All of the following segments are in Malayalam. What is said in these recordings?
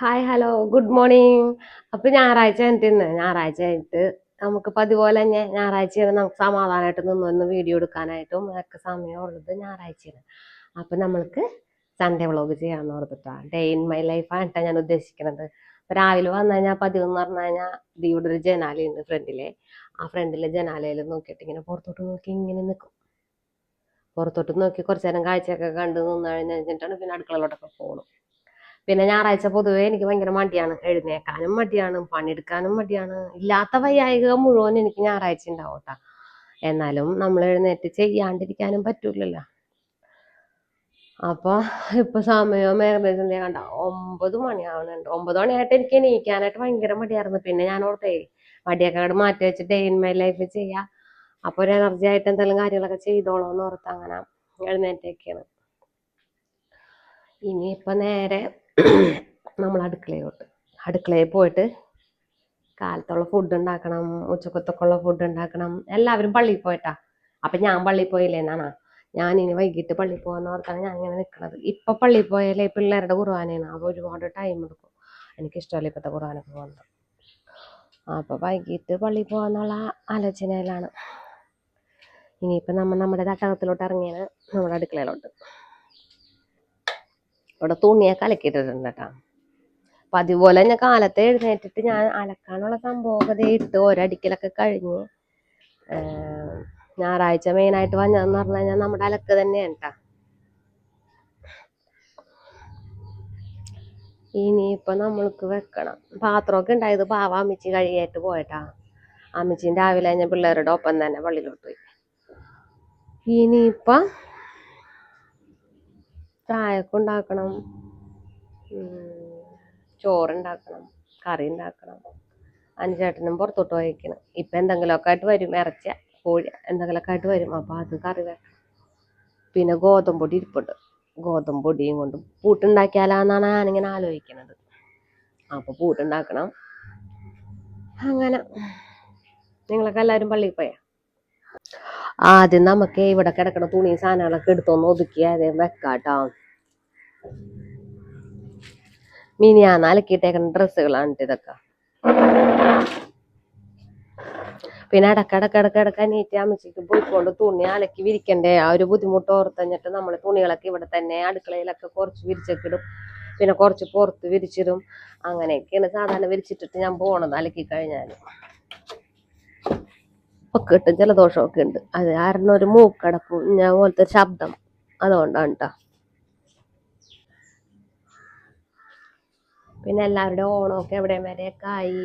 ഹായ് ഹലോ ഗുഡ് മോർണിംഗ് അപ്പൊ ഞായറാഴ്ച കഴിഞ്ഞിട്ട് ഇന്ന് ഞായറാഴ്ച കഴിഞ്ഞിട്ട് നമുക്ക് പതിപോലെ തന്നെ ഞായറാഴ്ചയാണ് നമുക്ക് സമാധാനമായിട്ട് നിന്ന് ഒന്ന് വീഡിയോ എടുക്കാനായിട്ടും ഒക്കെ സമയമുള്ളത് ഞായറാഴ്ചയാണ്. അപ്പൊ നമ്മൾക്ക് സൺഡേ വ്ളോഗ് ചെയ്യാന്ന് ഓർത്തിട്ടാ. ഡേ ഇൻ മൈ ലൈഫ് ലൈഫാണ് ഞാൻ ഉദ്ദേശിക്കുന്നത് അപ്പൊ രാവിലെ വന്നു കഴിഞ്ഞാൽ പതിവ് എന്ന് പറഞ്ഞു കഴിഞ്ഞാൽ ഇവിടെ ഒരു ജനാലയുണ്ട് ഫ്രണ്ടിലെ ആ ഫ്രണ്ടിലെ ജനാലയിൽ നോക്കിയിട്ട് ഇങ്ങനെ പുറത്തോട്ട് നോക്കി ഇങ്ങനെ നിൽക്കും പുറത്തോട്ട് നോക്കി കുറച്ചു നേരം കാഴ്ചയൊക്കെ കണ്ട് നിന്ന് കഴിഞ്ഞിട്ടാണ് പിന്നെ അടുക്കളയിലോട്ടൊക്കെ പോകണം പിന്നെ ഞായറാഴ്ച പൊതുവേ എനിക്ക് ഭയങ്കര മടിയാണ്. എഴുന്നേക്കാനും മടിയാണ് പണിയെടുക്കാനും മടിയാണ്. ഇല്ലാത്ത വയ്യായിക മുഴുവൻ എനിക്ക് ഞായറാഴ്ച ഉണ്ടാവും കേട്ടാ എന്നാലും നമ്മൾ എഴുന്നേറ്റ് ചെയ്യാണ്ടിരിക്കാനും പറ്റൂലല്ലോ. അപ്പൊ ഇപ്പൊ സമയം ഏകദേശം ദേ കണ്ട? ഒമ്പത് മണിയാവുന്നുണ്ട് ഒമ്പത് മണിയായിട്ട് എനിക്ക് എണീക്കാനായിട്ട് ഭയങ്കര മടിയായിരുന്നു. പിന്നെ ഞാൻ ഓർത്തേ മടിയൊക്കെ മാറ്റി വെച്ച് ഡേ ഇൻ മൈ ലൈഫ് ചെയ്യാം. അപ്പൊ ഒരു എനർജി ആയിട്ട് എന്തെങ്കിലും കാര്യങ്ങളൊക്കെ ചെയ്തോളൂ എന്ന് ഓർത്ത് അങ്ങനെ എഴുന്നേറ്റൊക്കെയാണ് ഇനിയിപ്പൊ നേരെ നമ്മൾ അടുക്കളയിലോട്ട്. അടുക്കളയിൽ പോയിട്ട് കാലത്തുള്ള ഫുഡ് ഉണ്ടാക്കണം ഉച്ചക്കത്തൊക്കെയുള്ള ഫുഡ് ഉണ്ടാക്കണം. എല്ലാവരും പള്ളിയിൽ പോയിട്ടാ. അപ്പൊ ഞാൻ പള്ളിയിൽ പോയില്ലേ എന്നാണ്? ഞാൻ ഇനി വൈകിട്ട് പള്ളിയിൽ പോകുന്ന ഓർത്താണ് ഞാൻ ഇങ്ങനെ നിൽക്കുന്നത് ഇപ്പൊ പള്ളിയിൽ പോയാലേ പിള്ളേരുടെ കുർബാനയാണ് അപ്പൊ ഒരുപാട് ടൈം എടുക്കും. എനിക്ക് എനിക്കിഷ്ടമല്ല ഇപ്പോഴത്തെ കുർബാനക്ക് പോകുന്നത്. അപ്പൊ വൈകിട്ട് പള്ളിയിൽ പോകാന്നുള്ള ആലോചനയിലാണ്. ഇനിയിപ്പോ നമ്മ നമ്മുടെ തട്ടകത്തിലോട്ട് ഇറങ്ങിയാണ് നമ്മുടെ അടുക്കളയിലോട്ട്. ഇവിടെ തുണിയൊക്കെ അലക്കിയിട്ടിട്ടുണ്ട് കേട്ടോ അപ്പൊ അതുപോലെ തന്നെ കാലത്തെ എഴുന്നേറ്റിട്ട് ഞാൻ അലക്കാനുള്ള ദേ ഇട്ട് ഒരടിക്കലൊക്കെ കഴിഞ്ഞ് ഞായറാഴ്ച മെയിനായിട്ട് വന്നതെന്ന് പറഞ്ഞു കഴിഞ്ഞാൽ നമ്മുടെ അലക്ക് തന്നെയാണ് കേട്ടാ ഇനിയിപ്പൊ നമ്മൾക്ക് വെക്കണം. പാത്രമൊക്കെ ഉണ്ടായത് പാവ അമ്മച്ചി കഴിയായിട്ട് പോയിട്ടാ. അമ്മച്ചിന്റെ രാവിലെ ഞാൻ പിള്ളേരുടെ ഒപ്പം തന്നെ പള്ളിയിലോട്ട് പോയി. ഇനിയിപ്പൊ ചായക്ക് ഉണ്ടാക്കണം ചോറുണ്ടാക്കണം കറി ഉണ്ടാക്കണം അനുചേട്ടനും പുറത്തോട്ട് വഹിക്കണം ഇപ്പൊ എന്തെങ്കിലുമൊക്കെ ആയിട്ട് വരും ഇറച്ച കോഴി എന്തെങ്കിലുമൊക്കെ ആയിട്ട് വരും. അപ്പൊ അത് കറി വെക്കണം പിന്നെ ഗോതമ്പൊടി ഇരിപ്പുണ്ട്. ഗോതമ്പൊടിയും കൊണ്ട് പൂട്ടുണ്ടാക്കിയാലാന്നാണ് ഞാനിങ്ങനെ ആലോചിക്കുന്നത് അപ്പൊ പൂട്ടുണ്ടാക്കണം. അങ്ങനെ. നിങ്ങളൊക്കെ എല്ലാവരും പള്ളിയിൽ പോയാ? ആദ്യം നമുക്ക് ഇവിടെ കിടക്കണ തുണി സാധനങ്ങളൊക്കെ എടുത്തൊന്ന് ഒതുക്കി ആദ്യം വെക്കാട്ടോ. മിനിയാന്ന് അലക്കിയിട്ടേക്കുന്ന ഡ്രസ്സുകളാണ് ഇതൊക്കെ. പിന്നെ ഇടക്കിടക്കിടക്കിടക്ക് അനീറ്റ് അമ്മച്ചിക്ക് പോയിക്കൊണ്ട് തുണി അലക്കി വിരിക്കണ്ടേ? ആ ഒരു ബുദ്ധിമുട്ട് ഓർത്തഞ്ഞിട്ട് നമ്മൾ തുണികളൊക്കെ ഇവിടെ തന്നെ അടുക്കളയിലൊക്കെ കുറച്ച് വിരിച്ചൊക്കെ പിന്നെ കുറച്ച് പുറത്ത് വിരിച്ചിടും. അങ്ങനെയൊക്കെയാണ് സാധാരണ വിരിച്ചിട്ടിട്ട് ഞാൻ പോണത് അലക്കി കഴിഞ്ഞാൽ ഒക്കെ ഇട്ട് ജലദോഷമൊക്കെ ഉണ്ട്. അത് കാരണം ഒരു മൂക്കടപ്പും ഞാൻ പോലത്തെ ശബ്ദം. അതുകൊണ്ടാണ് കേട്ടോ പിന്നെ എല്ലാവരുടെ ഓണമൊക്കെ എവിടെ വരെയൊക്കെ ആയി.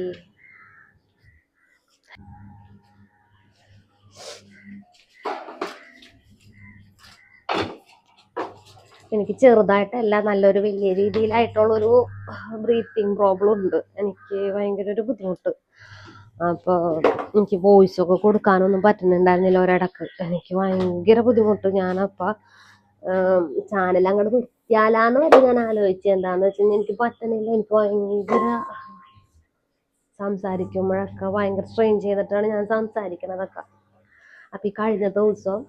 എനിക്ക് ചെറുതായിട്ടല്ല നല്ലൊരു വലിയ രീതിയിലായിട്ടുള്ളൊരു ബ്രീത്തിങ് പ്രോബ്ലം ഉണ്ട്. എനിക്ക് ഭയങ്കര ഒരു ബുദ്ധിമുട്ട്. അപ്പോൾ എനിക്ക് വോയിസ് ഒക്കെ കൊടുക്കാനൊന്നും പറ്റുന്നുണ്ടായിരുന്നില്ല ഒരിടക്ക്. എനിക്ക് ഭയങ്കര ബുദ്ധിമുട്ട്. ഞാനപ്പോൾ ചാനൽ അങ്ങോട്ട് നിർത്തിയാലാന്ന് വരെ ഞാൻ ആലോചിച്ചത് എന്താന്ന് വെച്ചാൽ എനിക്ക് പറ്റണില്ല. എനിക്ക് ഭയങ്കര സംസാരിക്കുമ്പോഴൊക്കെ ഭയങ്കര സ്ട്രെയിൻ ചെയ്തിട്ടാണ് ഞാൻ സംസാരിക്കണതൊക്കെ. അപ്പം ഈ കഴിഞ്ഞ ദിവസം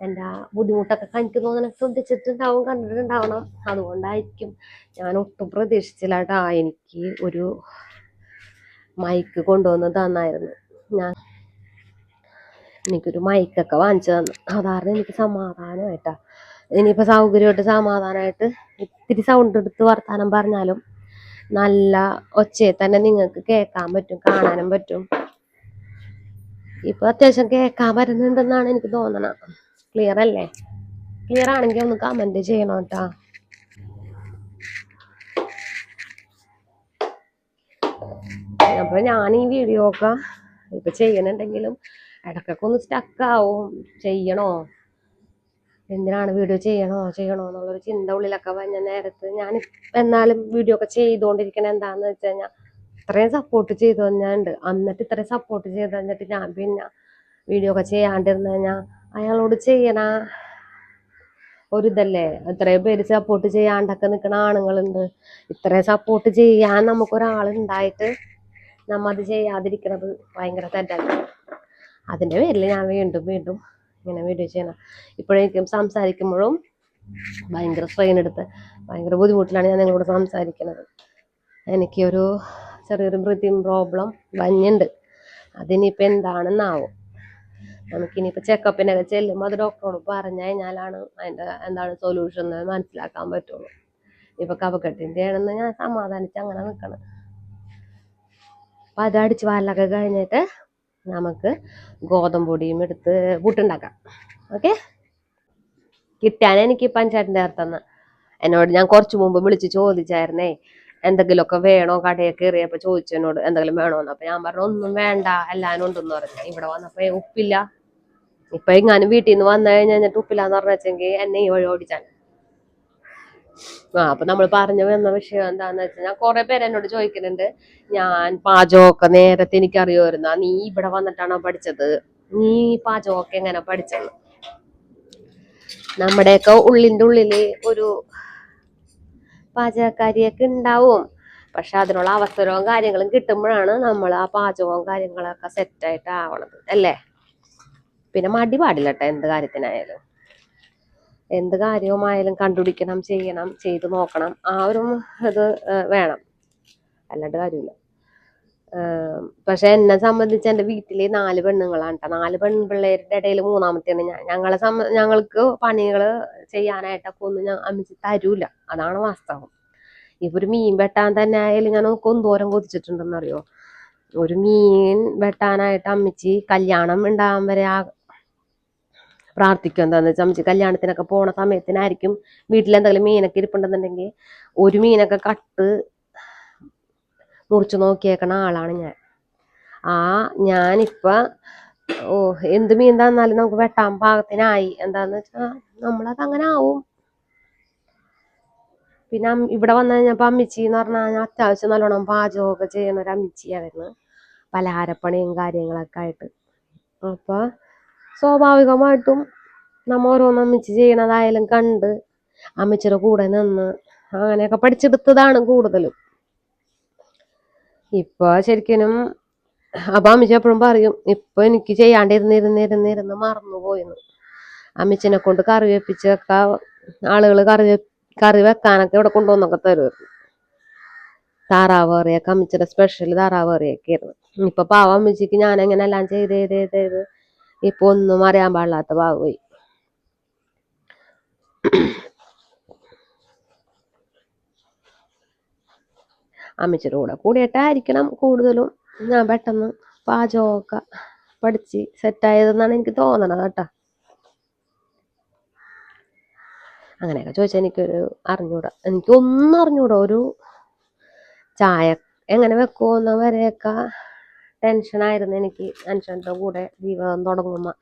എന്റെ ബുദ്ധിമുട്ടൊക്കെ എനിക്ക് തോന്നണ ശ്രദ്ധിച്ചിട്ടുണ്ടാവും കണ്ടിട്ടുണ്ടാവണം. അതുകൊണ്ടായിരിക്കും ഞാൻ ഒട്ടും പ്രതീക്ഷിച്ചില്ല കേട്ടോ എനിക്ക് ഒരു മൈക്ക് കൊണ്ടുവന്ന് തന്നായിരുന്നു. ഞാൻ എനിക്കൊരു മൈക്കൊക്കെ വാങ്ങിച്ചു തന്നു. അതാരണം എനിക്ക് സമാധാനമായിട്ടാ. ഇനിയിപ്പോൾ സൗകര്യമായിട്ട് സമാധാനമായിട്ട് ഇത്തിരി സൗണ്ട് എടുത്ത് വർത്താനം പറഞ്ഞാലും നല്ല ഒച്ചയെ തന്നെ നിങ്ങൾക്ക് കേൾക്കാൻ പറ്റും കാണാനും പറ്റും. ഇപ്പൊ അത്യാവശ്യം കേൾക്കാൻ പറ്റുന്നുണ്ടെന്നാണ് എനിക്ക് തോന്നണ. ക്ലിയർ അല്ലേ? ക്ലിയർ ആണെങ്കിൽ ഒന്ന് കമന്റ് ചെയ്യണം കേട്ടാ അപ്പൊ ഞാൻ ഈ വീഡിയോ ഒക്കെ ഇപ്പൊ ചെയ്യണുണ്ടെങ്കിലും ഇടക്കൊക്കെ ഒന്ന് സ്റ്റക്കാവും ചെയ്യണോ? എന്തിനാണ് വീഡിയോ ചെയ്യണോ ചെയ്യണോ എന്നുള്ളൊരു ചിന്ത ഉള്ളിലൊക്കെ വന്ന നേരത്ത് ഞാൻ എന്നാലും വീഡിയോ ഒക്കെ ചെയ്തുകൊണ്ടിരിക്കണ എന്താന്ന് വെച്ച് കഴിഞ്ഞാൽ ഇത്രയും സപ്പോർട്ട് ചെയ്തു തന്നുണ്ട് എന്നിട്ട് ഇത്രയും സപ്പോർട്ട് ചെയ്ത് തന്നിട്ട് ഞാൻ പിന്നെ വീഡിയോ ഒക്കെ ചെയ്യാണ്ടിരുന്നു കഴിഞ്ഞാൽ അയാളോട് ചെയ്യണ ഒരിതല്ലേ ഇത്രയും പേര് സപ്പോർട്ട് ചെയ്യാണ്ടൊക്കെ നിൽക്കുന്ന ആണുങ്ങളുണ്ട്. ഇത്രയും സപ്പോർട്ട് ചെയ്യാൻ നമുക്കൊരാളുണ്ടായിട്ട് നമ്മ അത് ചെയ്യാതിരിക്കണത് ഭയങ്കര തെറ്റല്ല അതിന്റെ പേരിൽ ഞാൻ വീണ്ടും വീണ്ടും ഇങ്ങനെ വീഡിയോ ചെയ്യണം. ഇപ്പോഴേക്കും സംസാരിക്കുമ്പോഴും ഭയങ്കര സ്ട്രെയിൻ എടുത്ത് ഭയങ്കര ബുദ്ധിമുട്ടിലാണ് ഞാൻ നിങ്ങളോട് സംസാരിക്കുന്നത് എനിക്കൊരു ചെറിയൊരു ബ്രീത്തിങ് പ്രോബ്ലം വന്നിണ്ട്. അതിനിപ്പോൾ എന്താണെന്നാവും? നമുക്കിനിയിപ്പോൾ ചെക്കപ്പിനൊക്കെ ചെല്ലുമ്പോൾ അത് ഡോക്ടറോട് പറഞ്ഞു കഴിഞ്ഞാലാണ് അതിന്റെ എന്താണ് സൊല്യൂഷൻ എന്ന് മനസ്സിലാക്കാൻ പറ്റുള്ളൂ. ഇപ്പൊ കഫക്കെട്ടിന്റെ ആണെന്ന് ഞാൻ സമാധാനിച്ച് അങ്ങനെ നിൽക്കണം അപ്പം അത് അടിച്ച് വാലൊക്കെ കഴിഞ്ഞിട്ട് നമുക്ക് ഗോതമ്പ് പൊടിയും എടുത്ത് പുട്ടുണ്ടാക്കാം. ഓക്കെ കിട്ടാൻ എനിക്ക് പഞ്ചായത്തിന്റെ അടുത്തുനിന്ന് എന്നോട് ഞാൻ കുറച്ച് മുമ്പ് വിളിച്ച് ചോദിച്ചായിരുന്നേ എന്തെങ്കിലുമൊക്കെ വേണോ കടയിൽ കയറിയപ്പോൾ ചോദിച്ചു എന്നോട് എന്തെങ്കിലും വേണോന്ന് അപ്പം ഞാൻ പറഞ്ഞു ഒന്നും വേണ്ട എല്ലാവരും ഉണ്ടെന്ന് പറഞ്ഞു. ഇവിടെ വന്നപ്പോൾ ഉപ്പില്ല. ഇപ്പം എങ്ങാനും വീട്ടിൽ നിന്ന് വന്നു കഴിഞ്ഞിട്ട് ഉപ്പില്ലാന്ന് പറഞ്ഞെങ്കിൽ എന്നെ ഈ വഴി ഓടിച്ചാൻ ആ അപ്പൊ നമ്മൾ പറഞ്ഞു വന്ന വിഷയം എന്താന്ന് വെച്ചാൽ ഞാൻ കുറെ പേര് എന്നോട് ചോദിക്കുന്നുണ്ട് ഞാൻ പാചകമൊക്കെ നേരത്തെ എനിക്ക് അറിയുമായിരുന്ന നീ ഇവിടെ വന്നിട്ടാണോ പഠിച്ചത്? നീ പാചകമൊക്കെ എങ്ങനെ പഠിച്ചത്? നമ്മുടെയൊക്കെ ഉള്ളിന്റെ ഉള്ളിൽ ഒരു പാചകക്കാരിയൊക്കെ ഉണ്ടാവും. പക്ഷെ അതിനുള്ള അവസരവും കാര്യങ്ങളും കിട്ടുമ്പോഴാണ് നമ്മൾ ആ പാചകവും കാര്യങ്ങളൊക്കെ സെറ്റായിട്ട് ആവണത്. അല്ലേ? പിന്നെ മടി പാടില്ല കേട്ടോ എന്ത് കാര്യത്തിനായാലും. എന്ത് കാര്യവുമായാലും കണ്ടുപിടിക്കണം ചെയ്യണം ചെയ്തു നോക്കണം. ആ ഒരു ഇത് വേണം. അല്ലാണ്ട് കാര്യമില്ല. പക്ഷെ എന്നെ സംബന്ധിച്ച് എന്റെ വീട്ടിൽ നാല് പെണ്ണുങ്ങളാണ് കേട്ടോ നാല് പെൺപിള്ളേരുടെ ഇടയിൽ മൂന്നാമത്തെയാണ് ഞാൻ. ഞങ്ങളെ സംബ ഞങ്ങൾക്ക് പണികൾ ചെയ്യാനായിട്ടൊക്കെ ഒന്നും ഞാൻ അമ്മച്ചി തരൂല. അതാണ് വാസ്തവം. ഒരു മീൻ വെട്ടാൻ തന്നെ ആയാലും ഞാൻ കൊന്തോരം കൊതിച്ചിട്ടുണ്ടെന്നറിയോ? ഒരു മീൻ വെട്ടാനായിട്ട് അമ്മച്ചി കല്യാണം ഉണ്ടാകാൻ വരെ ആ പ്രാർത്ഥിക്കും. എന്താന്ന് വെച്ചാൽ നമുക്ക് കല്യാണത്തിനൊക്കെ പോണ സമയത്തിനായിരിക്കും വീട്ടിൽ എന്തെങ്കിലും മീനൊക്കെ ഇരിപ്പുണ്ടെന്നുണ്ടെങ്കിൽ ഒരു മീനൊക്കെ കട്ട് മുറിച്ച് നോക്കിയേക്കണ ആളാണ് ഞാൻ. ആ ഞാനിപ്പ ഓ എന്ത് മീൻ തന്നാലും നമുക്ക് വെട്ടാൻ പാകത്തിനായി. എന്താന്ന് വെച്ചാൽ നമ്മളത് അങ്ങനെ ആവും. പിന്നെ ഇവിടെ വന്ന കഴിഞ്ഞപ്പോ അമ്മിച്ചി എന്ന് പറഞ്ഞാൽ ഞാൻ അത്യാവശ്യം നല്ലോണം പാചകമൊക്കെ ചെയ്യുന്ന ഒരു അമ്മിച്ചിയായിരുന്നു പലഹാരപ്പണിയും കാര്യങ്ങളൊക്കെ ആയിട്ട്. അപ്പൊ സ്വാഭാവികമായിട്ടും നമ്മ ഓരോന്ന് അമ്മച്ചി ചെയ്യണതായാലും കണ്ട് അമ്മച്ചിയുടെ കൂടെ നിന്ന് അങ്ങനെയൊക്കെ പഠിച്ചെടുത്തതാണ് കൂടുതലും. ഇപ്പൊ ശരിക്കും അപ്പൊ അമ്മച്ചി എപ്പോഴും പറയും ഇപ്പൊ എനിക്ക് ചെയ്യാണ്ടിരുന്നിരുന്നിരുന്നിരുന്ന് മറന്നുപോയിന്ന്. അമ്മച്ചിനെ കൊണ്ട് കറി വെപ്പിച്ചൊക്കെ ആളുകൾ കറി കറി വെക്കാനൊക്കെ ഇവിടെ കൊണ്ടുവന്നൊക്കെ തരുമായിരുന്നു താറാവ് കറിയൊക്കെ അമ്മച്ചിയുടെ സ്പെഷ്യൽ താറാവ് കറിയൊക്കെ ആയിരുന്നു ഇപ്പൊ പാവ അമ്മച്ചിക്ക് ഞാൻ എങ്ങനെ ചെയ്ത് ചെയ്ത് ചെയ്ത് ചെയ്ത് ഇപ്പൊ ഒന്നും അറിയാൻ പാടില്ലാത്ത ഭാവമായി അമ്മച്ചിയുടെ കൂടെ കൂടിയിട്ടായിരിക്കണം കൂടുതലും. ഞാൻ പെട്ടെന്ന് പാചകമൊക്കെ പഠിച്ച് സെറ്റായതെന്നാണ് എനിക്ക് തോന്നണത് കേട്ടോ. അങ്ങനെയൊക്കെ ചോദിച്ചാൽ എനിക്കൊരു അറിഞ്ഞൂടാ. എനിക്കൊന്നും അറിഞ്ഞൂടാ. ഒരു ചായ എങ്ങനെ വെക്കുമെന്ന വരെയൊക്കെ ടെൻഷനായിരുന്നു എനിക്ക് അനുചേട്ടന്റെ കൂടെ ജീവിതം തുടങ്ങുമ്പോൾ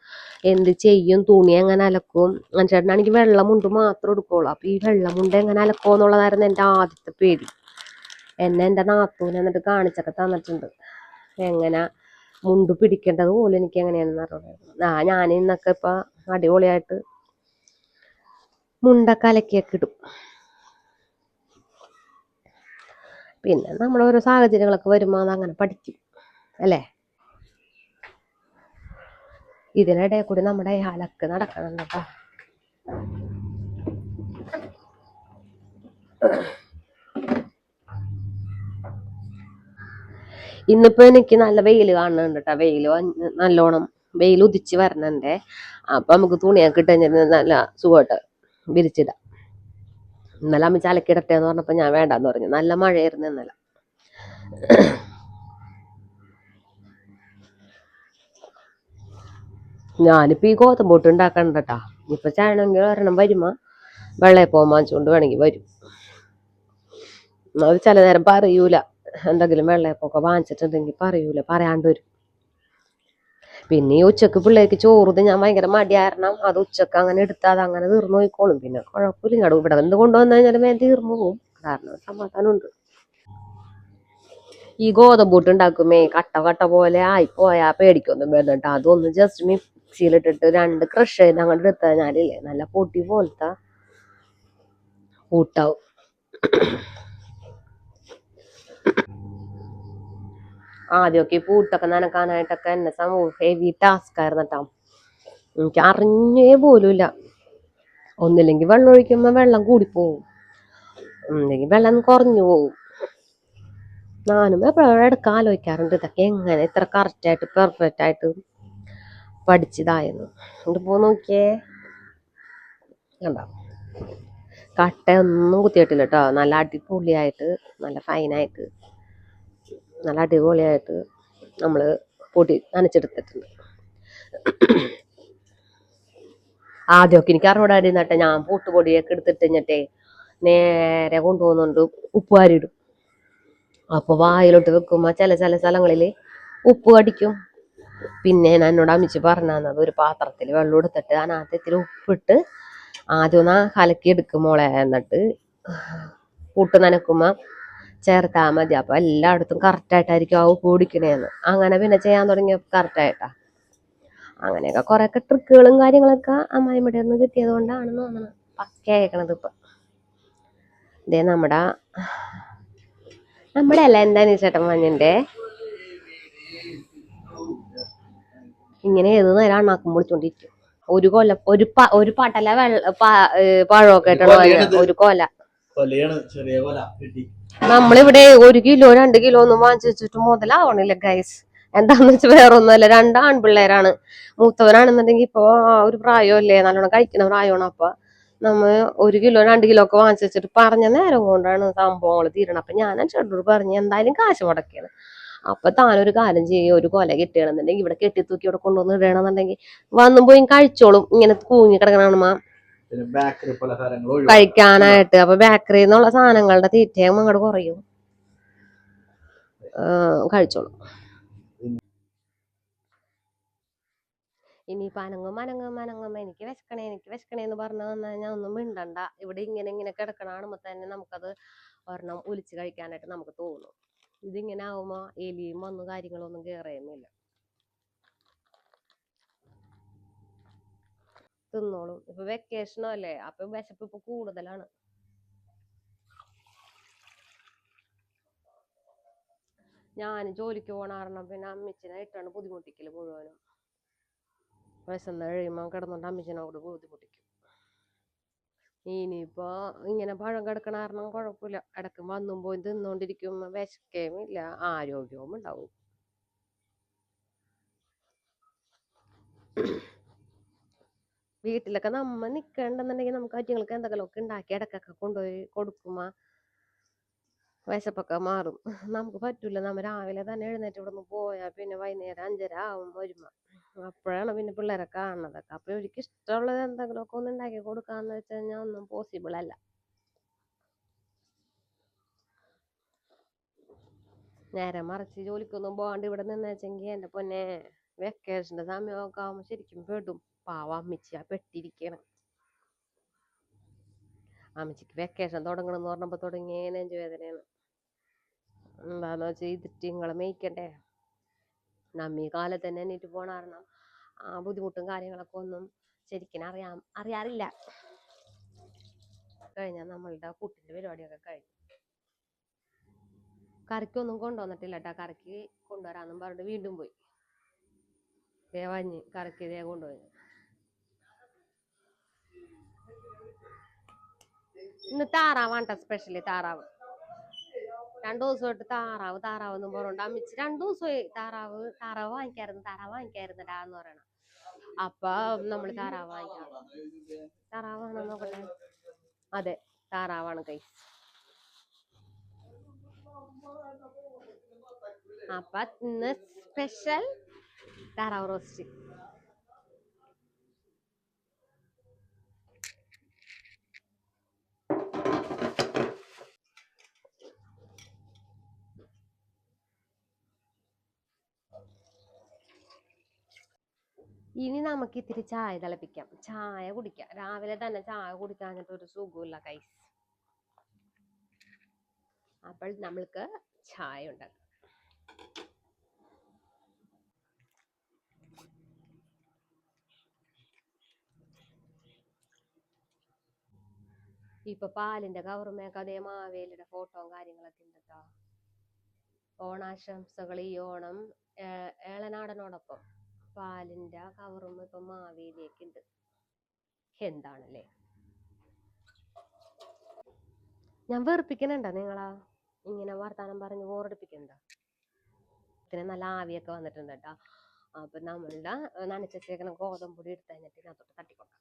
എന്ത് ചെയ്യും? തുണി എങ്ങനെ അലക്കും? അനുഷേട്ടനാണെങ്കിൽ വെള്ളമുണ്ട് മാത്രം എടുക്കുള്ളൂ. അപ്പോൾ ഈ വെള്ളമുണ്ട് എങ്ങനെ അലക്കുമോ എന്നുള്ളതായിരുന്നു എന്റെ ആദ്യത്തെ പേടി. എന്നെ എന്റെ നാത്തൂനെ എന്നിട്ട് കാണിച്ചൊക്കെ തന്നിട്ടുണ്ട്. എങ്ങനെ മുണ്ട് പിടിക്കേണ്ടത് പോലും എനിക്ക് എങ്ങനെയാണെന്ന് അറിയാം ആ ഞാൻ ഇന്നൊക്കെ ഇപ്പം അടിപൊളിയായിട്ട് മുണ്ടൊക്കെ അലക്കിയൊക്കെ ഇടും. പിന്നെ നമ്മൾ ഓരോ സാഹചര്യങ്ങളൊക്കെ വരുമ്പോൾ അത് അങ്ങനെ പഠിക്കും. അല്ലേ? ഇതിനിടയിൽ കൂടി നമ്മുടെ അലക്ക് നടക്കണം ഇന്നിപ്പോ എനിക്ക് നല്ല വെയിൽ കാണുന്നുണ്ട് കേട്ടോ വെയിൽ നല്ലോണം വെയിൽ ഉദിച്ച് വരണണ്ടേ. അപ്പൊ നമുക്ക് തുണിയൊക്കെ ഇട്ട് നല്ല സുഖമായിട്ട് വിരിച്ചിടാം. ഇന്നലെ അമ്മ ചലക്കിടട്ടെ എന്ന് പറഞ്ഞപ്പോ ഞാൻ വേണ്ടാന്ന് പറഞ്ഞു. നല്ല മഴയായിരുന്നു ഇന്നലെ. ഞാനിപ്പോ ഈ ഗോതമ്പോട്ട് ഉണ്ടാക്കണ്ട കേട്ടാ ഇപ്പൊ ചാണെങ്കിൽ ഒരെണ്ണം വരുമ വെള്ളയപ്പം വാങ്ങിച്ചുകൊണ്ട് വേണമെങ്കിൽ വരും. അത് ചില നേരം പറയൂല. എന്തെങ്കിലും വെള്ളയപ്പൊക്കെ വാങ്ങിച്ചിട്ടുണ്ടെങ്കിൽ പറയൂല. പറയാണ്ട് വരും. പിന്നെ ഈ ഉച്ചയ്ക്ക് പിള്ളേർക്ക് ചോറ് ഞാൻ ഭയങ്കര മടിയായിരണം അത് ഉച്ചയ്ക്ക് അങ്ങനെ എടുത്താൽ അത് അങ്ങനെ തീർന്നു പോയിക്കോളും. പിന്നെ കുഴപ്പമില്ല. ഇങ്ങോട്ട് ഇവിടെ എന്ത് കൊണ്ടുവന്നു കഴിഞ്ഞാൽ തീർന്നു പോകും കാരണം സമാധാനമുണ്ട് ഈ ഗോതമ്പൂട്ട് ഉണ്ടാക്കുമേ കട്ട കട്ട പോലെ ആയിപ്പോയാ പേടിക്കൊന്നും വേണ്ട അതൊന്ന് ജസ്റ്റ് മിക്സിയിലിട്ടിട്ട് രണ്ട് ക്രഷ് ചെയ്ത് അങ്ങോട്ട് എടുത്തു കഴിഞ്ഞാലില്ലേ നല്ല പൊട്ടി പോലത്തെ കൂട്ടാവും ആദ്യമൊക്കെ ഈ പൂട്ടൊക്കെ നനക്കാനായിട്ടൊക്കെ എന്നെ സമൂഹം ഹെവി ടാസ്ക് ആയിരുന്നു കേട്ടോ എനിക്ക് അറിഞ്ഞേ പോലുമില്ല. ഒന്നില്ലെങ്കിൽ വെള്ളം ഒഴിക്കുമ്പോൾ വെള്ളം കൂടിപ്പോവും. ഒന്നില്ലെങ്കിൽ വെള്ളം കുറഞ്ഞു പോവും. ഞാനും എപ്പോഴും ഇടയ്ക്ക് ആലോചിക്കാറുണ്ട്. ഇതൊക്കെ എങ്ങനെ ഇത്ര കറക്റ്റായിട്ട് പെർഫെക്റ്റ് ആയിട്ട് പഠിച്ചതായെന്ന് പോ നോക്കിയേ. കണ്ടോ? കട്ടയൊന്നും കുത്തിയിട്ടില്ല കേട്ടോ നല്ല അടിപൊളിയായിട്ട് നല്ല ഫൈനായിട്ട് നല്ല അടിപൊളിയായിട്ട് നമ്മൾ പൊടി നനച്ചെടുത്തിട്ടുണ്ട്. ആദ്യമൊക്കെ എനിക്ക് അറിവിടായിരുന്നു കേട്ടോ ഞാൻ പൂട്ടുപൊടിയൊക്കെ എടുത്തിട്ട് കഴിഞ്ഞിട്ടേ നേരെ കൊണ്ടുപോകുന്നുണ്ട് ഉപ്പ് വാരിയിടും അപ്പോൾ വായിലോട്ട് വെക്കുമ്പോൾ ചില ചില സ്ഥലങ്ങളിൽ ഉപ്പ് കടിക്കും. പിന്നെ ഞാൻ എന്നോട് അമ്മിച്ച് പറഞ്ഞു തന്നത് ഒരു പാത്രത്തിൽ വെള്ളം എടുത്തിട്ട് അതിനകത്ത് ഇത്തിരി ഉപ്പിട്ട് ആദ്യം ഒന്ന് കലക്കി എടുക്കും മോളെ എന്നിട്ട് കൂട്ട് നനക്കുമ്പോൾ ചേർത്താൽ മതി. അപ്പോൾ എല്ലായിടത്തും കറക്റ്റായിട്ടായിരിക്കും ആ ഉപ്പ് കുടിക്കണേന്ന് അങ്ങനെ പിന്നെ ചെയ്യാൻ തുടങ്ങിയ കറക്റ്റായിട്ടാ അങ്ങനെയൊക്കെ കുറേയൊക്കെ ട്രിക്കുകളും കാര്യങ്ങളൊക്കെ അമ്മായിമ്മയുടെ നിന്ന് കിട്ടിയത് കൊണ്ടാണെന്ന് തോന്നണം പക്കയാക്കണത് ഇപ്പം. ഇതേ നമ്മുടെ നമ്മുടെ അല്ല എന്താണ് ചേട്ടൻ മഞ്ഞിന്റെ ഇങ്ങനെ ഏത് നേരം അണ്ണാക്കും പൊളിച്ചോണ്ടിരിക്കും. ഒരു കൊല ഒരു പ ഒരു പടല വെള്ള പ- പഴമൊക്കെ ഇട്ടണ ഒരു കൊല. നമ്മളിവിടെ ഒരു കിലോ രണ്ട് കിലോ ഒന്നും വാങ്ങിച്ചു വെച്ചിട്ട് മുതലാവണില്ല ഗൈസ് എന്താന്ന് വെച്ചാൽ വേറെ ഒന്നുമല്ല രണ്ട് ആൺപിള്ളേരാണ്. മൂത്തവനാണെന്നുണ്ടെങ്കിൽ ഇപ്പൊ ഒരു പ്രായമല്ലേ നല്ലോണം കഴിക്കുന്ന പ്രായമാണ്. അപ്പൊ നമ്മ ഒരു കിലോ രണ്ട് കിലോ ഒക്കെ വാങ്ങിച്ചു വെച്ചിട്ട് പറഞ്ഞ നേരം കൊണ്ടാണ് സംഭവങ്ങൾ തീരണം അപ്പൊ ഞാൻ ചേട്ടനോട് പറഞ്ഞു എന്തായാലും കാശ് മുടക്കിയാണ്. അപ്പൊ താനൊരു കാര്യം ചെയ്യുക ഒരു കൊല കിട്ടുകയാണെന്നുണ്ടെങ്കിൽ ഇവിടെ കെട്ടി തൂക്കി ഇവിടെ കൊണ്ടുവന്ന് ഇടണമെന്നുണ്ടെങ്കിൽ വന്നും പോയി കഴിച്ചോളും. ഇങ്ങനെ കൂങ്ങി കിടക്കണ പിന്നെ ബേക്കറി പലഹാരങ്ങൾ ഒഴിവാക്കി. കഴിക്കാനായിട്ട്. അപ്പൊ ബേക്കറിയിൽ നിന്നുള്ള സാധനങ്ങളുടെ തീറ്റയും അങ്ങോട്ട് കുറയും. കഴിച്ചോളും. ഇനി അനങ്ങും അനങ്ങും അനങ്ങും. എനിക്ക് വിശക്കണേ എനിക്ക് വിശക്കണേ എന്ന് പറഞ്ഞു വന്നു കഴിഞ്ഞാൽ ഒന്നും മിണ്ടണ്ട. ഇവിടെ ഇങ്ങനെ ഇങ്ങനെ കിടക്കണ കാണുമ്പോ തന്നെ നമുക്കത് ഒരെണ്ണം ഒലിച്ച് കഴിക്കാനായിട്ട് നമുക്ക് തോന്നും. ഇതിങ്ങനെ ആവുമ്പോ എലിയും വന്നു കാര്യങ്ങളൊന്നും കേറുന്നില്ല തിന്നോളും. ഇപ്പൊ വെക്കേഷനോ അല്ലേ? അപ്പൊ വിശപ്പ് ഇപ്പൊ കൂടുതലാണ്. ഞാൻ ജോലിക്ക് പോണ പിന്നെ അമ്മച്ചിനായിട്ടാണ് ബുദ്ധിമുട്ടിക്കൽ മുഴുവനും. വിശന്ന് കഴിയുമ്പോൾ കിടന്നുകൊണ്ട് അമ്മച്ചിനോട് ബുദ്ധിമുട്ടിക്കും. ഇനിയിപ്പോ ഇങ്ങനെ പഴം കിടക്കണ കാരണം കുഴപ്പമില്ല ഇടയ്ക്ക് വന്നും പോയി തിന്നോണ്ടിരിക്കും. വിശക്കുകയും ഇല്ല. ആരോഗ്യവും ഉണ്ടാവും. വീട്ടിലൊക്കെ നമ്മ നിക്കണ്ടെന്നുണ്ടെങ്കിൽ നമുക്ക് അറ്റുങ്ങൾക്ക് എന്തെങ്കിലുമൊക്കെ ഉണ്ടാക്കി ഇടക്കൊക്കെ കൊണ്ടുപോയി കൊടുക്കുമ. വിശപ്പൊക്കെ മാറും. നമുക്ക് പറ്റൂല. നമ്മ രാവിലെ തന്നെ എഴുന്നേറ്റ് ഇവിടെ നിന്ന് പോയാൽ പിന്നെ വൈകുന്നേരം അഞ്ചര ആവും. വരുമ്പോ അപ്പോഴാണ് പിന്നെ പിള്ളേരെ കാണുന്നതൊക്കെ. അപ്പൊ ഇവർക്ക് ഇഷ്ടമുള്ളത് എന്തെങ്കിലുമൊക്കെ ഒന്ന് ഉണ്ടാക്കി കൊടുക്കാന്ന് വെച്ച് കഴിഞ്ഞാൽ ഒന്നും പോസിബിൾ അല്ല. നേരെ മറിച്ച് ജോലിക്കൊന്നും പോകാണ്ട് ഇവിടെ നിന്നേച്ചെങ്കിൽ എന്റെ പൊന്നെ വെക്കേഷന്റെ സമയമൊക്കെ ആവുമ്പോ ശരിക്കും പെടും. പാവം അമ്മച്ചി ആ പെട്ടിരിക്കണം. അമ്മച്ചിക്ക് വെക്കേഷൻ തുടങ്ങണമെന്ന് പറഞ്ഞപ്പോ തുടങ്ങിയ നെഞ്ചുവേദനയാണ്. എന്താന്ന് വെച്ചാൽ ഇതിട്ട് നിങ്ങളെ മേയ്ക്കണ്ടേ? നമ്മീ കാലത്ത് തന്നെ എണീറ്റ് പോണ കാരണം ആ ബുദ്ധിമുട്ടും കാര്യങ്ങളൊക്കെ ഒന്നും ശരിക്കും അറിയാം അറിയാറില്ല. കഴിഞ്ഞാൽ നമ്മളുടെ പുട്ടിന്റെ പരിപാടിയൊക്കെ കഴിഞ്ഞു. കറിക്കൊന്നും കൊണ്ടുവന്നിട്ടില്ല കേട്ടാ കറിക്ക് കൊണ്ടുവരാന്നും പറഞ്ഞിട്ട് വീണ്ടും പോയി. ദേ വഞ്ഞ് കറിക്ക് ഇതേ കൊണ്ടുപോയി ഇന്ന് താറാവാണ്ട സ്പെഷ്യൽ താറാവ്. രണ്ടു ദിവസമായിട്ട് താറാവ് താറാവ് എന്ന് പറഞ്ഞോണ്ട് അമ്മിച്ച് രണ്ടു ദിവസമായി താറാവ് താറാവ് വാങ്ങിക്കായിരുന്നു താറാവ് വാങ്ങിക്കായിരുന്നടാ എന്ന് പറയണം. അപ്പൊ നമ്മൾ താറാവ് വാങ്ങിക്കാം. താറാവാണോ നോക്കട്ടെ. അതെ താറാവാണ് കൈ. അപ്പൊ ഇന്ന് സ്പെഷ്യൽ താറാവ് റോസ്റ്റ്. ഇനി നമുക്ക് ഇത്തിരി ചായ തിളപ്പിക്കാം. ചായ കുടിക്കാം. രാവിലെ തന്നെ ചായ കുടിക്കാഞ്ഞിട്ട് ഒരു സുഖമില്ല കൈസ് അപ്പോൾ നമ്മൾക്ക് ചായ ഉണ്ടാക്കാം. ഇപ്പൊ പാലിന്റെ കവറുമേക്ക് അതേ മാവേലിയുടെ ഫോട്ടോയും കാര്യങ്ങളൊക്കെ ഉണ്ട് കേട്ടോ ഓണാശംസകൾ ഈ ഓണം ഏ- ഏളനാടനോടൊപ്പം പാലിന്റെ കവറും ഇപ്പൊ മാവേലിയൊക്കെ ഉണ്ട് എന്താണല്ലേ? ഞാൻ വെറുപ്പിക്കണുണ്ടോ നിങ്ങളാ? ഇങ്ങനെ വർത്താനം പറഞ്ഞ് ബോറടിപ്പിക്കണ്ട പിന്നെ നല്ല ആവിയൊക്കെ വന്നിട്ടുണ്ട് കേട്ടോ. അപ്പൊ നമ്മളുടെ നനച്ചേക്കണ ഗോതമ്പ് ഗോതമ്പൊടി എടുത്ത് കഴിഞ്ഞിട്ട് ഇതിനകത്തോട്ട് തട്ടിക്കൊടുക്കാം.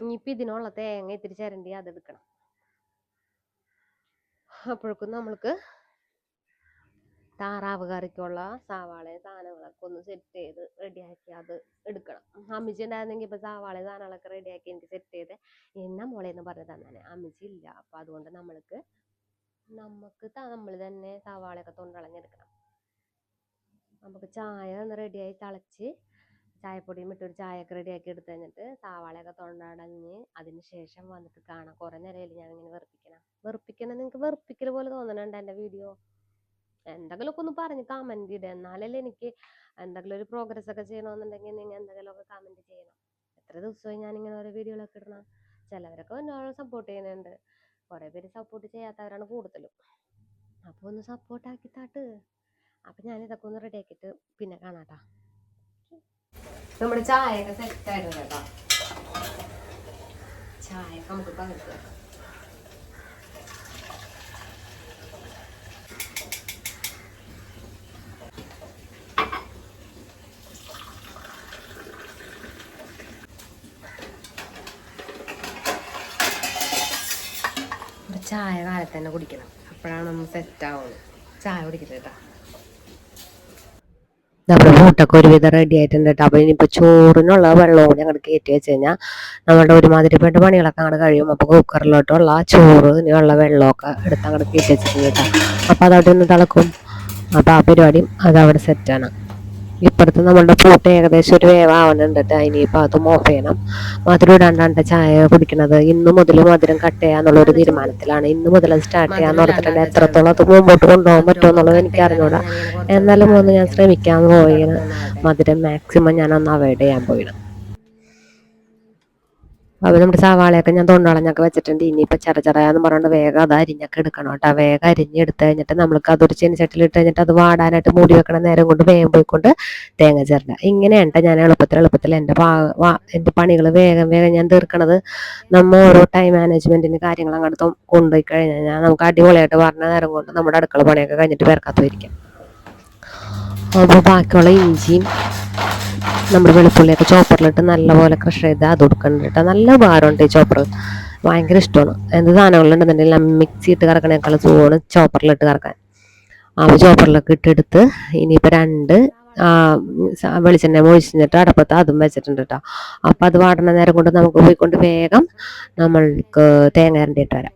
ഇനിയിപ്പോ ഇതിനുള്ള തേങ്ങ ഇത്തിരി ചിരണ്ടി അതെടുക്കണം. അപ്പോഴേക്കും നമ്മൾക്ക് താറാവ് കറിക്കുള്ള സവാളയും സാധനങ്ങളൊക്കെ ഒന്ന് സെറ്റ് ചെയ്ത് റെഡിയാക്കി അത് എടുക്കണം. അമ്മിച്ചി ഉണ്ടായിരുന്നെങ്കിൽ ഇപ്പൊ സവാളയും സാധനങ്ങളൊക്കെ റെഡിയാക്കി എനിക്ക് സെറ്റ് ചെയ്ത്. എന്നാ മോളെ എന്ന് പറഞ്ഞു തന്നെ അമ്മിച്ചി ഇല്ല. അപ്പൊ അതുകൊണ്ട് നമ്മൾക്ക് നമുക്ക് നമ്മൾ തന്നെ സവാളയൊക്കെ തൊണ്ടളഞ്ഞെടുക്കണം. നമുക്ക് ചായ ഒന്ന് റെഡിയായി തിളച്ച് ചായപ്പൊടിയും ഇട്ടൊരു ചായയൊക്കെ റെഡിയാക്കി എടുത്ത് കഴിഞ്ഞിട്ട് സവാളയൊക്കെ തൊണ്ടടഞ്ഞ് അതിന് ശേഷം വന്നിട്ട് കാണാം. കുറേ നേരമായില്ല ഞാൻ ഇങ്ങനെ വെറുപ്പിക്കണം. വെറുപ്പിക്കണം നിങ്ങൾക്ക് വെറുപ്പിക്കൽ പോലെ തോന്നണുണ്ട് എന്റെ വീഡിയോ? എന്തെങ്കിലുമൊക്കെ ഒന്ന് പറഞ്ഞ് കമന്റ് ചെയ്ത് എന്നാലല്ലേ എനിക്ക് എന്തെങ്കിലും ഒരു പ്രോഗ്രസ് ഒക്കെ ചെയ്യണമെന്നുണ്ടെങ്കിൽ നിങ്ങൾ എന്തെങ്കിലുമൊക്കെ കമന്റ് ചെയ്യണം. എത്ര ദിവസമായി ഞാൻ ഇങ്ങനെ ഓരോ വീഡിയോകളൊക്കെ ഇടണം. ചിലവരൊക്കെ എന്നോട് സപ്പോർട്ട് ചെയ്യുന്നുണ്ട്. കുറേ പേര് സപ്പോർട്ട് ചെയ്യാത്തവരാണ് കൂടുതലും. അപ്പോൾ ഒന്ന് സപ്പോർട്ട് ആക്കി താട്ട്. അപ്പം ഞാൻ ഇതൊക്കെ ഒന്ന് റെഡി ആക്കിയിട്ട് പിന്നെ കാണാട്ടാ. നമ്മുടെ സെറ്റ് ആയിരുന്നു കേട്ടോ. ചായയൊക്കെ നമുക്ക് പകർത്തി ചായ കാലത്ത് തന്നെ കുടിക്കണം. അപ്പോഴാണ് നമ്മൾ സെറ്റ് ആവുന്നത് ചായ കുടിക്കരുത് കേട്ടോ. നമ്മുടെ ഫുഡൊക്കെ ഒരുവിധം റെഡി ആയിട്ടുണ്ട് കേട്ടോ. അപ്പോൾ ഇനിയിപ്പോൾ ചോറിനുള്ള വെള്ളം കൂടി അങ്ങോട്ട് കയറ്റി വെച്ച് കഴിഞ്ഞാൽ നമ്മുടെ ഒരുമാതിരിപ്പെട്ട പണികളൊക്കെ അങ്ങോട്ട് കഴിയും. അപ്പോൾ കുക്കറിലോട്ടുള്ള ചോറ് ഇനിയുള്ള വെള്ളമൊക്കെ എടുത്ത് അങ്ങോട്ട് കയറ്റി വെച്ചിട്ടുണ്ട് കേട്ടോ. അപ്പോൾ അതവിടെ ഒന്ന് തിളക്കും. അപ്പോൾ ആ പരിപാടിയും അതവിടെ സെറ്റാണ് ഇപ്പുറത്ത് നമ്മളുടെ പൂട്ട് ഏകദേശം ഒരു വേവാവുന്നുണ്ട് കേട്ടോ ഇനിയിപ്പോൾ അത് ഓഫ് ചെയ്യണം. മധുരം ഇടാണ്ടാണ്ട് ചായ കുടിക്കണത്. ഇന്ന് മുതൽ മധുരം കട്ട് ചെയ്യാന്നുള്ള ഒരു തീരുമാനത്തിലാണ്. ഇന്ന് മുതൽ അത് സ്റ്റാർട്ട് ചെയ്യാന്ന് ഓർത്തിട്ടുണ്ട് എത്രത്തോളം അത് മുമ്പോട്ട് കൊണ്ടുപോകാൻ പറ്റുമോ എന്നുള്ളത് എനിക്ക് അറിഞ്ഞൂടാ. എന്നാലും ഒന്ന് ഞാൻ ശ്രമിക്കാൻ പോയിന് മധുരം മാക്സിമം ഞാൻ ഒന്ന് അവോയ്ഡ് ചെയ്യാൻ പോയിന് അപ്പോൾ നമ്മുടെ സവാളയൊക്കെ ഞാൻ തൊണ്ടളഞ്ഞൊക്കെ വെച്ചിട്ടുണ്ട്. ഇനിയിപ്പോൾ ചെറ ചെറിയാന്ന് പറഞ്ഞുകൊണ്ട് വേഗം അത് അരിഞ്ഞൊക്കെ എടുക്കണം കേട്ടോ. വേഗം അരിഞ്ഞെടുത്ത് കഴിഞ്ഞിട്ട് നമ്മൾക്ക് അതൊരു ചെനിച്ചട്ടിൽ ഇട്ട് കഴിഞ്ഞിട്ട് അത് വാടാനായിട്ട് മൂടി വെക്കണ നേരം കൊണ്ട് വേഗം പോയിക്കൊണ്ട് തേങ്ങ ചേരണ്ട ഇങ്ങനെയാണ് ഞാൻ എളുപ്പത്തിൽ എളുപ്പത്തിൽ എന്റെ എന്റെ പണികൾ വേഗം വേഗം ഞാൻ തീർക്കണത്. നമ്മൾ ഓരോ ടൈം മാനേജ്മെന്റിന് കാര്യങ്ങൾ അങ്ങോട്ട് കൊണ്ടുപോയി കഴിഞ്ഞാൽ നമുക്ക് അടിപൊളിയായിട്ട് പറഞ്ഞ നേരം കൊണ്ട് നമ്മുടെ അടുക്കള പണിയൊക്കെ കഴിഞ്ഞിട്ട് പേർക്കാത്ത ഇരിക്കാം അപ്പോൾ ബാക്കിയുള്ള ഇഞ്ചിയും നമ്മൾ വെളുത്തുള്ളിയൊക്കെ ചോപ്പറിലിട്ട് നല്ലപോലെ ക്രഷ് ചെയ്ത് അത് കൊടുക്കണ്ടിട്ട് നല്ല ഭാരമുണ്ട് ഈ ചോപ്പർ ഭയങ്കര ഇഷ്ടമാണ്. എന്ത് സാധനങ്ങളുണ്ടെന്നുണ്ടെങ്കിൽ മിക്സി ഇട്ട് കറക്കണേക്കാൾ സുഖമാണ് ചോപ്പറിലിട്ട് കറക്കാൻ. അപ്പോൾ ചോപ്പറിലൊക്കെ ഇട്ടെടുത്ത് ഇനിയിപ്പോൾ രണ്ട് ആ, വെളിച്ചെണ്ണ ഒഴിച്ചിട്ട് അടപ്പത്ത് അതും വെച്ചിട്ടുണ്ട് കേട്ടോ. അപ്പം അത് വാടണ നേരം കൊണ്ട് നമുക്ക് പോയിക്കൊണ്ട് വേഗം നമ്മൾക്ക് തേങ്ങ ഇരണ്ടിയിട്ട് വരാം.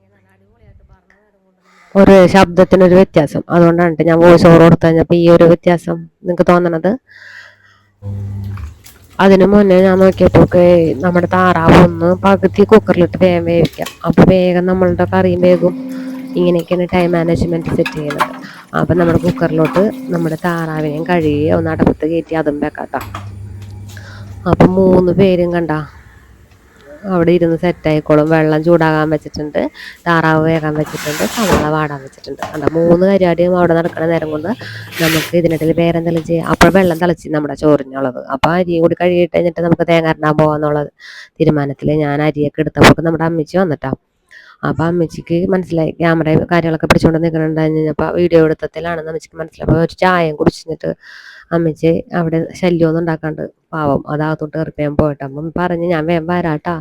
ഒരു ശബ്ദത്തിനൊരു വ്യത്യാസം. അതുകൊണ്ടാണ് ഞാൻ വോയിസ് ഓവർ കൊടുത്തു കഴിഞ്ഞപ്പോൾ ഈ ഒരു വ്യത്യാസം. നിങ്ങൾക്ക് തോന്നണത്? അതിന് മുന്നേ ഞാൻ നോക്കിയപ്പോൾ നമ്മുടെ താറാവ് ഒന്ന് പകുതി കുക്കറിലിട്ട് വേഗം വേവിക്കാം. അപ്പോൾ വേഗം നമ്മളുടെ കറിയും വേഗം ഇങ്ങനെയൊക്കെയാണ് ടൈം മാനേജ്മെന്റ് സെറ്റ് ചെയ്യുന്നത്. അപ്പം നമ്മുടെ കുക്കറിലോട്ട് നമ്മുടെ താറാവിനെയും കഴുകി ഒന്ന് അടപ്പത്ത് കയറ്റി അതും വെക്കാത്ത അപ്പം മൂന്ന് പേരും കണ്ട. അവിടെ ഇരുന്ന് സെറ്റ് ആയിക്കോളും. വെള്ളം ചൂടാകാൻ വെച്ചിട്ടുണ്ട്. താറാവ് വേകാൻ വെച്ചിട്ടുണ്ട്. സവാള വാടാൻ വെച്ചിട്ടുണ്ട്. കണ്ട മൂന്ന് കരിയാടിയും അവിടെ നടക്കുന്ന നേരം കൊണ്ട് നമുക്ക് ഇതിനിടയിൽ വേറെ എന്തെങ്കിലും ചെയ്യാം. അപ്പോൾ വെള്ളം തിളച്ച് നമ്മുടെ ചോറിനുള്ളത്. അപ്പോൾ അരിയും കൂടി കഴുകിയിട്ട് കഴിഞ്ഞിട്ട് നമുക്ക് തേങ്ങ ഇടാൻ പോകാന്നുള്ള തീരുമാനത്തിൽ ഞാൻ അരിയൊക്കെ എടുത്തപ്പോൾ നമ്മുടെ അമ്മച്ചി വന്നിട്ടാ. അപ്പോൾ അമ്മച്ചിക്ക് മനസ്സിലായി. ക്യാമറ കാര്യങ്ങളൊക്കെ പിടിച്ചുകൊണ്ട് നിൽക്കുന്നുണ്ടായിരുന്നു കഴിഞ്ഞപ്പോൾ വീഡിയോ എടുത്തത്തിലാണെന്ന് അമ്മച്ചിക്ക് മനസ്സിലായി. അപ്പോൾ ഒരു ചായയും കുടിച്ചിട്ട് അമ്മച്ചി അവിടെ ശല്യമൊന്നും ഉണ്ടാക്കാണ്ട് പാവം അതാകത്തോട്ട് കറിപ്പയാൻ പോയിട്ട്. അപ്പം പറഞ്ഞ് ഞാൻ വേം വരാട്ടാ.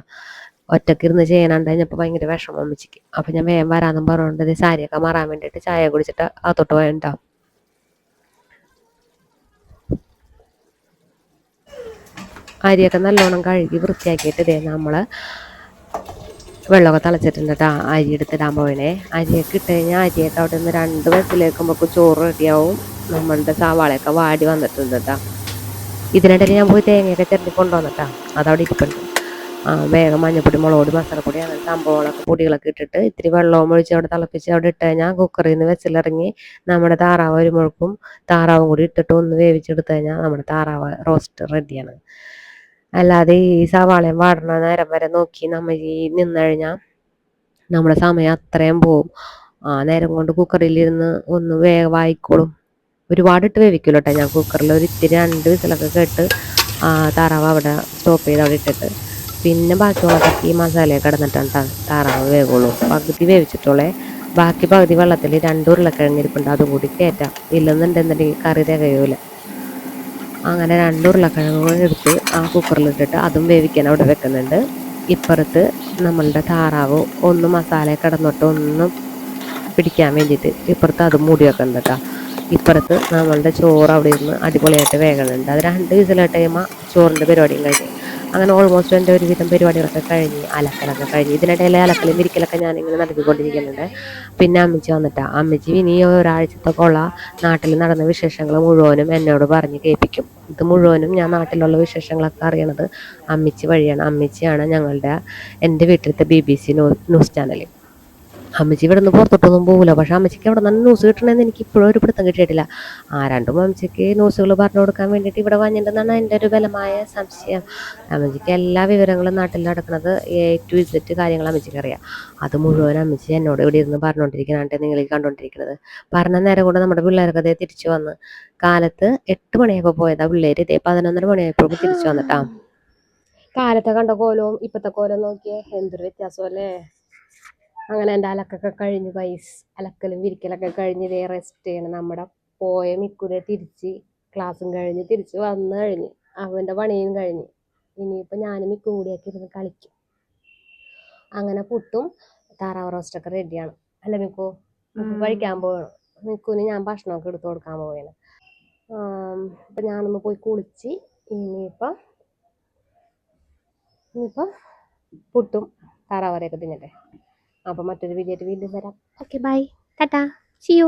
ഒറ്റയ്ക്ക് ഇരുന്ന് ചെയ്യാനാണ്ട് ഭയങ്കര വിഷമം അമ്മച്ചിക്ക്. അപ്പം ഞാൻ വേം വരാമെന്നും പറഞ്ഞുകൊണ്ട് സാരിയൊക്കെ മാറാൻ വേണ്ടിയിട്ട് ചായ കുടിച്ചിട്ട് അകത്തോട്ട് പോയിട്ടാ അരിയൊക്കെ നല്ലോണം കഴുകി വൃത്തിയാക്കിയിട്ട് ഇതേ നമ്മൾ വെള്ളമൊക്കെ തിളച്ചിട്ടുണ്ട് കേട്ടോ അരി എടുത്തിടാൻ പോയണേ അരിയൊക്കെ ഇട്ട് കഴിഞ്ഞാൽ അരിയൊക്കെ അവിടെ നിന്ന് രണ്ട് വയസ്സിലേക്കുമ്പോൾ ചോറ് റെഡിയാവും. നമ്മളുടെ സവാളയൊക്കെ വാടി വന്നിട്ടുണ്ട് കേട്ടോ ഇതിനിടയിൽ ഞാൻ പോയി തേങ്ങയൊക്കെ ചിരണ്ടി കൊണ്ടുവന്നിട്ടാ അതവിടെ ആ വേഗം മഞ്ഞപ്പൊടി മുളക് മസാലപ്പൊടി അങ്ങനെ സംഭവങ്ങളൊക്കെ പൊടികളൊക്കെ ഇട്ടിട്ട് ഇത്തിരി വെള്ളവും ഒഴിച്ച് അവിടെ തിളപ്പിച്ച് അവിടെ ഇട്ട് കഴിഞ്ഞാൽ കുക്കറിൽ നിന്ന് വെച്ചിലിറങ്ങി നമ്മുടെ താറാവ് വരുമ്പോഴേക്കും താറാവും കൂടി ഇട്ടിട്ട് ഒന്ന് വേവിച്ചെടുത്ത് കഴിഞ്ഞാൽ നമ്മുടെ താറാവ് റോസ്റ്റ് റെഡിയാണ് അല്ലാതെ ഈ സവാളയും വാടണ നേരം വരെ നോക്കി നമ്മൾ ഈ നിന്ന് കഴിഞ്ഞാൽ നമ്മുടെ സമയം അത്രയും പോവും. ആ നേരം കൊണ്ട് കുക്കറിലിരുന്ന് ഒന്ന് വേവായിക്കോളും ഒരുപാട് ഇട്ട് വേവിക്കില്ല കേട്ടോ ഞാൻ കുക്കറിൽ ഒരു ഇത്തിരി രണ്ട് വിസിലൊക്കെ കേട്ട് താറാവ് അവിടെ സ്റ്റോപ്പ് ചെയ്ത് അവിടെ ഇട്ടിട്ട്. പിന്നെ ബാക്കിയുള്ളതൊക്കെ ഈ മസാലയൊക്കെ കിടന്നിട്ടാണ് താറാവ് വേവുള്ളൂ. പകുതി വേവിച്ചിട്ടുള്ളേ. ബാക്കി പകുതി വെള്ളത്തിൽ രണ്ട് ഉരുളക്കിഴങ്ങ് ഇരിപ്പുണ്ട് അതും കൂടി കയറ്റാം ഇല്ലെന്നുണ്ടെന്നുണ്ടെങ്കിൽ കറി തികയൂല. അങ്ങനെ രണ്ട് ഉരുളക്കിഴങ്ങ് എടുത്ത് ആ കുക്കറിലിട്ടിട്ട് അതും വേവിക്കാൻ അവിടെ വെക്കുന്നുണ്ട്. ഇപ്പുറത്ത് നമ്മളുടെ താറാവ് ഒന്ന് മസാല കിടന്നിട്ട് ഒന്നും പിടിക്കാൻ വേണ്ടിയിട്ട് ഇപ്പുറത്ത് അത് മൂടി വെക്കുന്നുണ്ട് കേട്ടോ. ഇപ്പുറത്ത് നമ്മളുടെ ചോറ് അവിടെ ഇരുന്ന് അടിപൊളിയായിട്ട് വേകണുണ്ട്. അത് രണ്ട് വിസിലായിട്ട് കഴിയുമ്പോൾ ചോറിന്റെ പരിപാടിയും കഴിഞ്ഞു. അങ്ങനെ ഓൾമോസ്റ്റ് എന്റെ ഒരുവിധം പരിപാടികളൊക്കെ കഴിഞ്ഞ് അലക്കലൊക്കെ കഴിഞ്ഞ്. ഇതിനിടയിൽ അലക്കലും വിരിക്കലൊക്കെ ഞാനിങ്ങനെ നടത്തിക്കൊണ്ടിരിക്കുന്നുണ്ട്. പിന്നെ അമ്മച്ചി വന്നിട്ട് അമ്മച്ചി ഇനി ഒരാഴ്ചത്തെ കൊള്ള നാട്ടിൽ നടന്ന വിശേഷങ്ങൾ മുഴുവനും എന്നോട് പറഞ്ഞ് കേൾപ്പിക്കും. ഇത് മുഴുവനും ഞാൻ നാട്ടിലുള്ള വിശേഷങ്ങളൊക്കെ അറിയണത് അമ്മച്ചി വഴിയാണ്. അമ്മച്ചിയാണ് ഞങ്ങളുടെ എന്റെ വീട്ടിലത്തെ B B C news channel അമ്മച്ചി ഇവിടെ നിന്ന് പുറത്തോട്ടൊന്നും പോകില്ല പക്ഷെ അമ്മച്ചിക്ക് അവിടെ നിന്ന് ന്യൂസ് കിട്ടണമെന്ന് എനിക്ക് ഇപ്പോഴും ഒരു പിടുത്തം കിട്ടിയിട്ടില്ല. ആ രണ്ടും അമ്മച്ചിക്ക് ന്യൂസുകൾ പറഞ്ഞു കൊടുക്കാൻ വേണ്ടിയിട്ട് ഇവിടെ വന്നിട്ടുണ്ടെന്നാണ് എന്റെ ഒരു ബലമായ സംശയം. അമ്മച്ചിക്ക് എല്ലാ വിവരങ്ങളും നാട്ടിൽ നടക്കുന്നത് എ ടു ഇസറ്റ് കാര്യങ്ങൾ അമ്മച്ചിക്ക് അറിയാം അത് മുഴുവൻ അമ്മച്ചി എന്നോട് ഇവിടെ ഇരുന്ന് പറഞ്ഞുകൊണ്ടിരിക്കുന്നുണ്ട്. നിങ്ങൾ കണ്ടുകൊണ്ടിരിക്കുന്നത്. പറഞ്ഞ നേരം കൊണ്ട് നമ്മുടെ പിള്ളേർക്ക് അതേ തിരിച്ചു വന്ന്. കാലത്ത് എട്ട് മണിയായപ്പോൾ പോയതാ പിള്ളേർ ഇതേ പതിനൊന്നര മണിയായപ്പോൾ തിരിച്ചു വന്നിട്ടാ. കാലത്തെ കണ്ട കോലവും ഇപ്പത്തെ കോലവും നോക്കിയേ എന്തൊരു വ്യത്യാസമല്ലേ അങ്ങനെ എന്റെ അലക്കൊക്കെ കഴിഞ്ഞ് പൈസ അലക്കലും വിരിക്കലൊക്കെ കഴിഞ്ഞ് ഇതേ റെസ്റ്റ് ചെയ്യണം. നമ്മുടെ പോയ മിക്കുനെ തിരിച്ച് ക്ലാസ്സും കഴിഞ്ഞ് തിരിച്ച് വന്ന് കഴിഞ്ഞ്. അവന്റെ പണിയും കഴിഞ്ഞ്. ഇനിയിപ്പോൾ ഞാനും മിക്കും കൂടിയൊക്കെ ഇരുന്ന് കളിക്കും. അങ്ങനെ പുട്ടും താറാവ് റോസ്റ്റൊക്കെ റെഡിയാണ് അല്ല മിക്കോ? മിക്കു കഴിക്കാൻ പോകണം മിക്കൂന് ഞാൻ ഭക്ഷണമൊക്കെ എടുത്തു കൊടുക്കാൻ പോവുകയാണ് അപ്പം ഞാനൊന്ന് പോയി കുളിച്ച് ഇനിയിപ്പം ഇനിയിപ്പം പുട്ടും താറാവരയൊക്കെ തിന്നട്ടെ. അപ്പം മറ്റൊരു വീഡിയോ വീണ്ടും വരാം. Okay bye tata see you